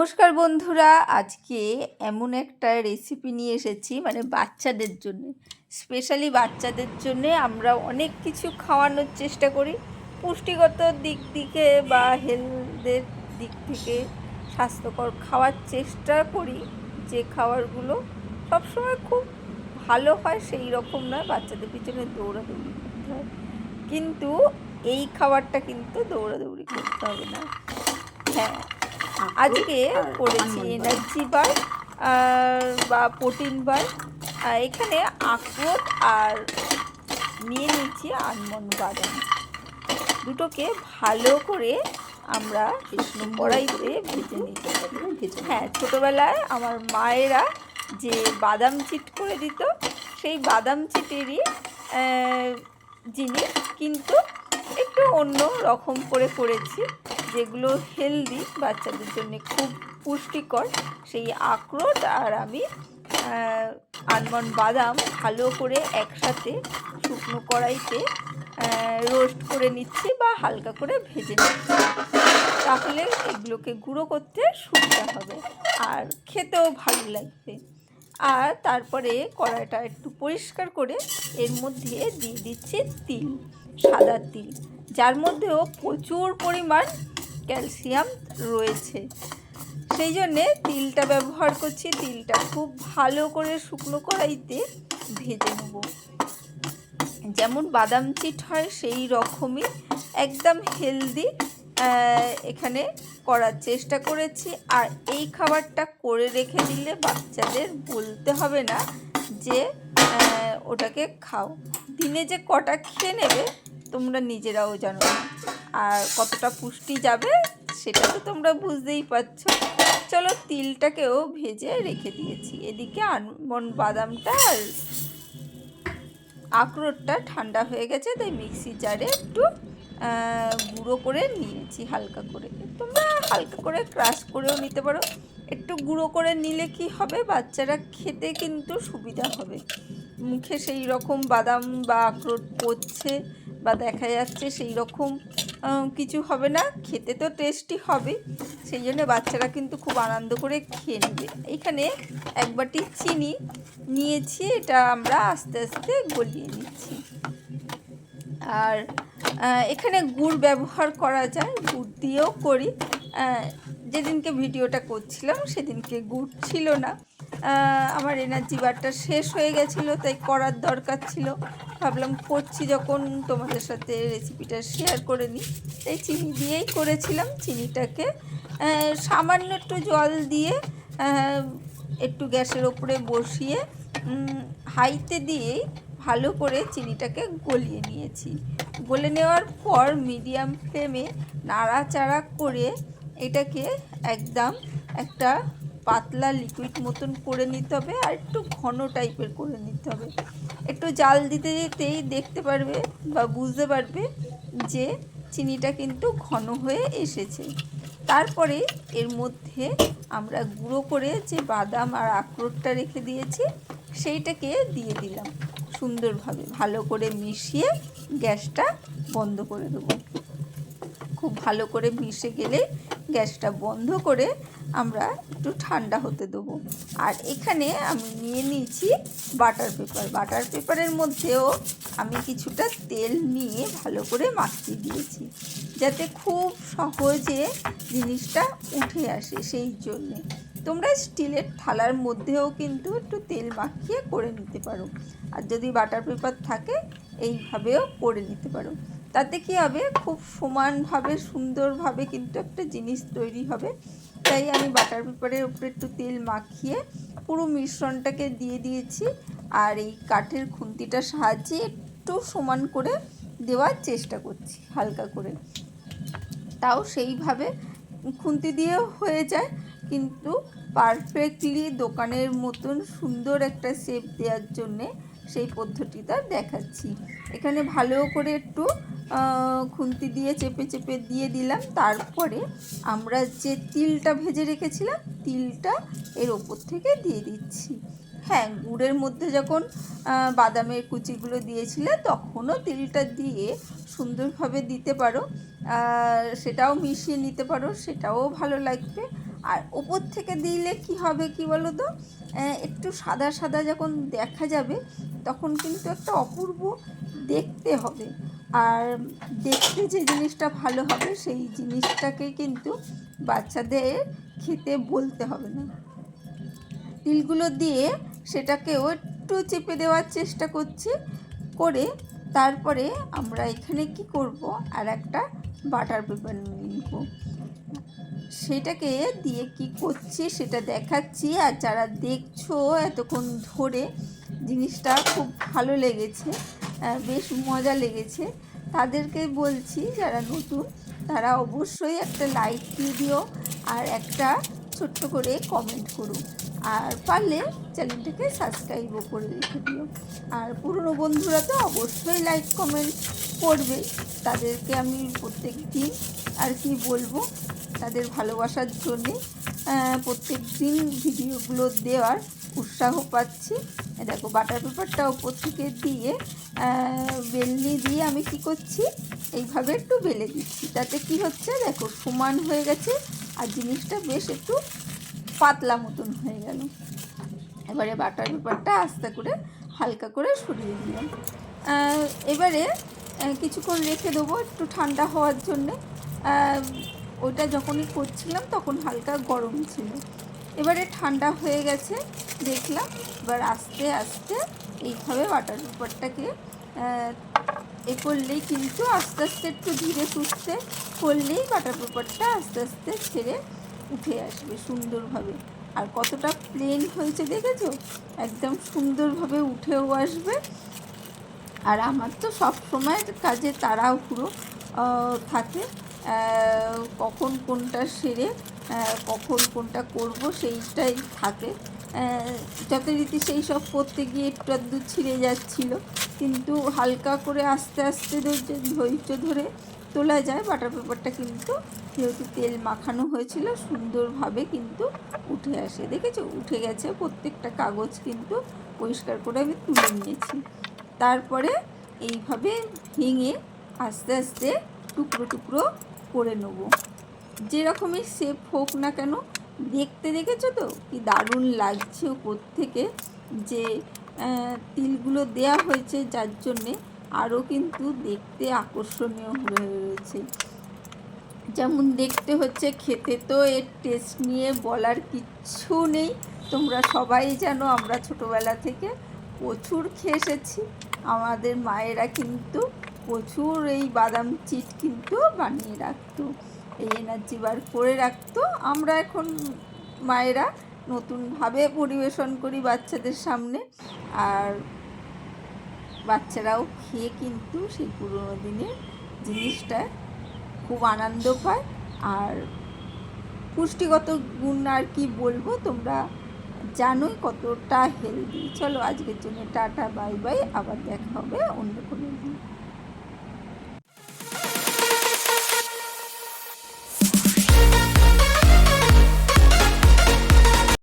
নমস্কার বন্ধুরা, আজকে এমন একটা রেসিপি নিয়ে এসেছি মানে বাচ্চাদের জন্য। স্পেশালি বাচ্চাদের জন্য আমরা অনেক কিছু খাওয়ানোর চেষ্টা করি, পুষ্টিগত দিক থেকে বা হেলথের দিক থেকে স্বাস্থ্যকর খাওয়ার চেষ্টা করি। যে খাবারগুলো সবসময় খুব ভালো হয়, সেই রকম নয়, বাচ্চাদের পিছনে দৌড়াদৌড়ি করতে হয়। কিন্তু এই খাবারটা কিন্তু দৌড়াদৌড়ি করতে হবে না। হ্যাঁ। আজকে করেছি এনার্জি বার বা প্রোটিন বার। এখানে আখরোট আর নিয়ে নিচ্ছি আলমন্ড বাদাম দুটোকে ভালো করে আমরা কড়াইতে ভেজে নিতে হবে হ্যাঁ ছোটোবেলায় আমার মায়েরা যে বাদাম চিট করে দিত, সেই বাদাম চিটেরই জিনিস কিন্তু একটু অন্য রকম করে করেছি। যেগুলো হেলদি বাচ্চাদের জন্য খুব পুষ্টিকর, সেই আখরোট আর আমি আলমন্ড বাদাম ভালো করে একসাথে শুকনো কড়াইতে রোস্ট করে নিচ্ছি বা হালকা করে ভেজে নিচ্ছি। তাহলে এগুলোকে গুঁড়ো করতে সুবিধা হবে আর খেতেও ভালো লাগবে। আর তারপরে কড়াইটা একটু পরিষ্কার করে এর মধ্যে দিয়ে দিচ্ছি তিল, সাদা তিল, যার মধ্যেও প্রচুর পরিমাণ ক্যালসিয়াম রয়েছে। সেই জন্যে তিলটা ব্যবহার করছি। তিলটা খুব ভালো করে শুকনো কড়াইতে ভেজে নেব। যেমন বাদাম চিট হয়, সেই রকমই একদম হেলদি এখানে করার চেষ্টা করেছি। আর এই খাবারটা করে রেখে দিলে বাচ্চাদের বলতে হবে না যে ওটাকে খাও। দিনে যে কটা খেয়ে নেবে, তোমরা নিজেরাও জানো না। আর কতটা পুষ্টি যাবে সেটা তো তোমরা বুঝতেই পারছ। চলো তিলটাকেও ভেজে রেখে দিয়েছি। এদিকে আলমন্ড বাদামটা আর আখরোটটা ঠান্ডা হয়ে গেছে, তাই মিক্সি জারে একটু গুঁড়ো করে নিয়েছি হালকা করে। তোমরা হালকা করে ক্রাশ করেও নিতে পারো। একটু গুঁড়ো করে নিলে কি হবে? বাচ্চারা খেতে কিন্তু সুবিধা হবে। মুখে সেই রকম বাদাম বা আখরোট পড়ছে বা দেখা যাচ্ছে সেই রকম। কিছু হবে না, খেতে তো টেস্টি হবে, সেই জন্য বাচ্চারা কিন্তু খুব আনন্দ করে খেয়ে নেবে। এখানে এক বাটি চিনি নিয়েছি, এটা আমরা আস্তে আস্তে গলিয়ে নিচ্ছি। আর এখানে গুড় ব্যবহার করা যায়, গুড় দিয়েও করি। যেদিনকে ভিডিওটা করছিলাম, সেদিনকে গুড় ছিল না। আমার এনার্জি বারটা শেষ হয়ে গেছিল, তাই করার দরকার ছিল। ভাবলাম করছি যখন তোমাদের সাথে রেসিপিটা শেয়ার করে নিই। তাই চিনি দিয়েই করেছিলাম, চিনিটাকে সামান্য একটু জল দিয়ে একটু গ্যাসের ওপরে বসিয়ে হাইতে দিয়েই ভালো করে চিনিটাকে গলিয়ে নিয়েছি। গলে নেওয়ার পর মিডিয়াম ফ্লেমে নাড়াচাড়া করে এটাকে একদম একটা পাতলা লিকুইড মতন করে নিতে হবে আর একটু ঘন টাইপের করে নিতে হবে। একটু জাল দিতে দিতেই দেখতে পারবে বা বুঝতে পারবে যে চিনিটা কিন্তু ঘন হয়ে এসেছে। তারপরে এর মধ্যে আমরা গুঁড়ো করে যে বাদাম আর আখরোটটা রেখে দিয়েছি, সেইটাকে দিয়ে দিলাম। সুন্দরভাবে ভালো করে মিশিয়ে গ্যাসটা বন্ধ করে দেবো। খুব ভালো করে মিশে গেলে গ্যাসটা বন্ধ করে আমরা একটু ঠান্ডা হতে দেবো। আর এখানে আমি নিয়ে নিয়েছি বাটার পেপার। বাটার পেপারের মধ্যেও আমি কিছুটা তেল নিয়ে ভালো করে মাখিয়ে দিয়েছি, যাতে খুব সহজে জিনিসটা উঠে আসে সেই জন্যে। তোমরা স্টিলের থালার মধ্যেও কিন্তু একটু তেল মাখিয়ে করে নিতে পারো। আর যদি বাটার পেপার থাকে, এইভাবেও করে নিতে পারো। তাতে কি হবে? খুব সমানভাবে, সুন্দরভাবে কিন্তু একটা জিনিস তৈরি হবে। তাই আমি বাটার পেপারের উপরে একটু তেল মাখিয়ে পুরো মিশ্রণটাকে দিয়ে দিয়েছি আর এই কাঠের খুন্তিটার সাহায্যে একটু সমান করে দেওয়ার চেষ্টা করছি, হালকা করে। তাও সেইভাবে খুন্তি দিয়েও হয়ে যায়, কিন্তু পারফেক্টলি দোকানের মতন সুন্দর একটা শেপ দেওয়ার জন্যে সেই পদ্ধতিটা দেখাচ্ছি। এখানে ভালো করে একটু খুন্তি দিয়ে চেপে চেপে দিয়ে দিলাম। তারপরে আমরা যে তিলটা ভেজে রেখেছিলাম, তিলটা এর ওপর থেকে দিয়ে দিচ্ছি। হ্যাঁ গুড়ের মধ্যে যখন বাদামের কুচিগুলো দিয়েছিলে, তখনও তিলটা দিয়ে সুন্দরভাবে দিতে পারো। সেটাও মিশিয়ে নিতে পারো, সেটাও ভালো লাগবে। আর ওপর থেকে দিলে কি হবে কি বলো তো একটু সাদা সাদা যখন দেখা যাবে, তখন কিন্তু একটা অপূর্ব দেখতে হবে। আর দেখতে যে জিনিসটা ভালো হবে, সেই জিনিসটাকে কিন্তু বাচ্চাদের খেতে বলতে হবে না। তিলগুলো দিয়ে সেটাকেও একটু চেপে দেওয়ার চেষ্টা করছি, করে তারপরে আমরা এখানে কি করব, আর একটা বাটার পেপার নিব। সেটাকে দিয়ে কি করছি, সেটা দেখাচ্ছি, আর যারা দেখছ এতক্ষণ ধরে, জিনিসটা খুব ভালো লেগেছে। বেশ মজা লেগেছে। তাদেরকে বলছি, যারা নতুন, তারা অবশ্যই একটা লাইক দিয়ে দিও আর একটা ছোট্ট করে কমেন্ট করো। আর পারলে চ্যানেলটাকে সাবস্ক্রাইবও করে রেখে দিও। আর পুরনো বন্ধুরা তো অবশ্যই লাইক কমেন্ট করবে। তাদেরকে আমি প্রত্যেক দিন আর কি বলব? তাদের ভালোবাসার জন্যে প্রত্যেক দিন ভিডিওগুলো দেওয়ার উৎসাহ পাচ্ছি। দেখো বাটার পেপারটা ওপর থেকে দিয়ে বেলনি দিয়ে আমি কি করছি? এইভাবে একটু বেলে দিচ্ছি। তাতে কি হচ্ছে? দেখো, সমান হয়ে গেছে। আর জিনিসটা বেশ একটু পাতলা মতন হয়ে গেল। এবারে বাটার পেপারটা আস্তে করে হালকা করে সরিয়ে দিলাম। এবারে কিছুক্ষণ রেখে দেবো একটু ঠান্ডা হওয়ার জন্যে। ওটা যখনই করছিলাম তখন হালকা গরম ছিল। এবারে ঠান্ডা হয়ে গেছে, দেখলাম। এবার আস্তে আস্তে এইভাবে বাটার পেপারটাকে এ করলেই কিন্তু আস্তে আস্তে একটু ধীরে সুস্থে করলেই বাটার পেপারটা আস্তে আস্তে ছেড়ে উঠে আসবে সুন্দরভাবে। আর কতটা প্লেন হয়েছে দেখেছ? একদম সুন্দরভাবে উঠেও আসবে। আর আমার তো সব সময় কাজে তাড়াহুড়ো থাকে। কখন কোনটা সেরে কখন কোনটা করব সেইটাই থাকে। যথারীতি সেই সব করতে গিয়ে একটু আধটু ছিঁড়ে যাচ্ছিল। কিন্তু হালকা করে আস্তে আস্তে ধৈর্য ধৈর্য ধরে তোলা যায়। বাটার পেপারটা কিন্তু যেহেতু তেল মাখানো হয়েছিল, সুন্দরভাবে কিন্তু উঠে আসে। দেখেছ? উঠে গেছে। প্রত্যেকটা কাগজ কিন্তু পরিষ্কার করে আমি তুলে নিয়েছি। তারপরে এইভাবে ভেঙে আস্তে আস্তে টুকরো টুকরো করে নেব। যেরকমই শেপ হোক না কেন দেখতে দেখেছ তো? কি দারুণ লাগছে ওপর থেকে যে তিলগুলো দেয়া হয়েছে যার জন্যে আরও কিন্তু দেখতে আকর্ষণীয় হয়ে রয়েছে। যেমন দেখতে হচ্ছে খেতে তো এর টেস্ট নিয়ে বলার কিচ্ছু নেই। তোমরা সবাই জানো আমরা ছোটোবেলা থেকে প্রচুর খেয়ে এসেছি। আমাদের মায়েরা কিন্তু প্রচুর এই বাদাম চিট কিন্তু বানিয়ে রাখতো। এই এনার্জি বার করে রাখতো। আমরা এখন মায়েরা নতুনভাবে পরিবেশন করি বাচ্চাদের সামনে। আর বাচ্চারাও খেয়ে কিন্তু সেই পুরোনো দিনের জিনিসটা খুব আনন্দ পায়। আর পুষ্টিগত গুণ আর কি বলব, তোমরা জানোই কতটা হেলদি চলো আজকের জন্য টাটা, বাই বাই। আবার দেখা হবে অন্য কোনো